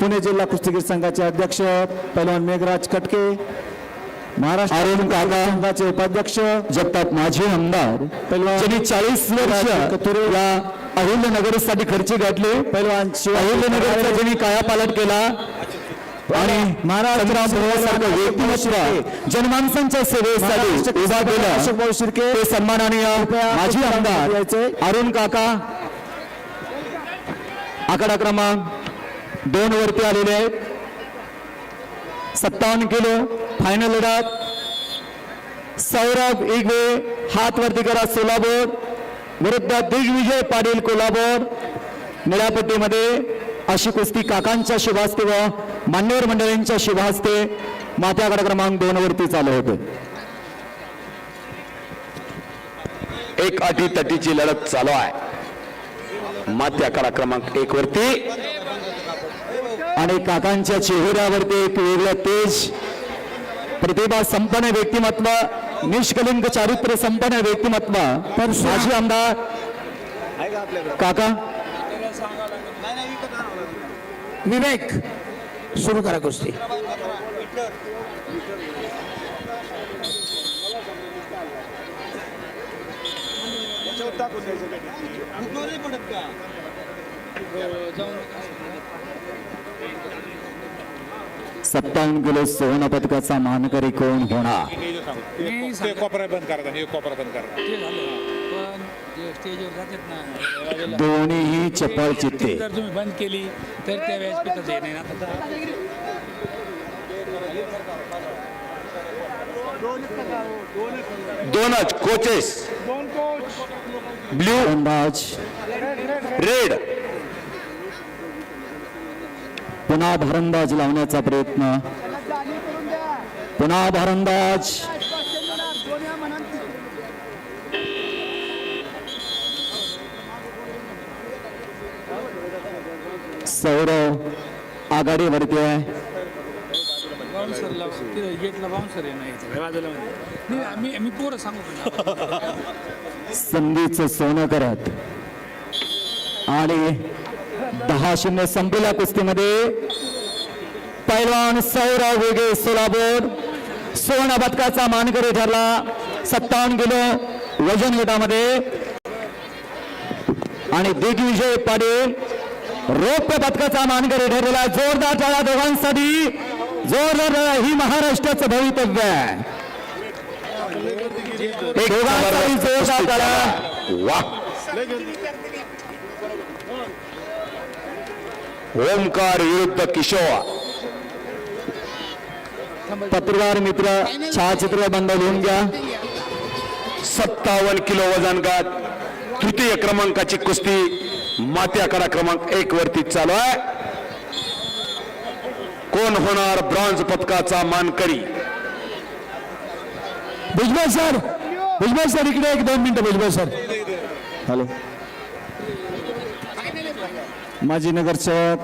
पुणे जिल्हा कुस्तीगीर संघाचे अध्यक्ष पैलवान मेघराज कटके महाराष्ट्र काका. संघाचे उपाध्यक्ष जगताप माजी आमदार ज्यांनी चाळीस वर्ष कतुरे. या अहिल्यानगरसाठी खर्ची गाठले पैलवान अहिल्यानगरचा शिवाजी ज्यांनी कायापालट केला आणि व्यक्तिमत्व जनमानसांच्या सेवेसाठी उभा केला अशोकभाऊ शिर्के सन्माननीय माजी आमदार. अरुण काका आकडा क्रमांक दोन वरती आलेले आहेत. सत्तावन्न किलो फायनल लढात. सौरभ इगवे हात वरती करा सोलापूर. विरुद्ध दिग्विजय पाटील कोल्हापूर. निळ्यापट्टीमध्ये अशी कुस्ती काकांच्या शुभास्ते व मान्यवर मंडळींच्या शुभास्ते मात्याकडे क्रमांक दोन वरती चालू होते. एक अटी तटीची लढत चालू आहे. माथ्याकडा क्रमांक एक वरती. आणि काकांच्या चेहऱ्यावरती एक वेगळं तेज प्रतिभा संपन्न व्यक्तिमत्व निष्कलिंग चारित्र्य संपन्न व्यक्तिमत्व. तर माजी आमदार काका? विवेक सुरू करा कुस्ती. सत्तावन्न किलो सुवर्ण पदकाचा मानकरी कोण होणार? ते कोपरा बंद करा हे कोपरा बंद करा. ते झालं. पण जे स्टेजवर जातात ना दोन्हीही चपळ चित्ते जर तुम्ही बंद केली तर त्या व्यासपीठाचं हे नाही ना. आता दोनच कोचेस ब्ल्यू अंदाज रेड पुन्हा भारंदाज लावण्याचा प्रयत्न. पुन्हा भारंदाज. सौरव आघाडीवरती आहे. संधीचं सोनं करत. आणि दहा शून्य संपलेल्या कुस्तीमध्ये. पैलवान सौरव वेगे सोलापूर सुवर्ण पदकाचा मानकरी ठरला सत्तावन्न किलो वजन गटामध्ये. आणि दिग्विजय पाटील रौप्य पदकाचा मानकरी ठरलेला जोरदार टाळा दोघांसाठी. जोरदार टाळा. ही महाराष्ट्राचं भवितव्य आहे. एक दोघांसाठी जोरदार टाळा वा. ओमकार विरुद्ध किशोर. पत्रकार मित्र छायाचित्र बंद लिहून घ्या. सत्तावन्न किलो वजन गट तृतीय क्रमांकाची कुस्ती माती आकडा क्रमांक एक वरती चालू आहे. कोण होणार ब्रॉन्झ पदकाचा मानकरी? भुजबळ सर भुजबळ सर इकडे एक दोन मिनिटं भुजबळ सर. हॅलो. माजी नगरसेवक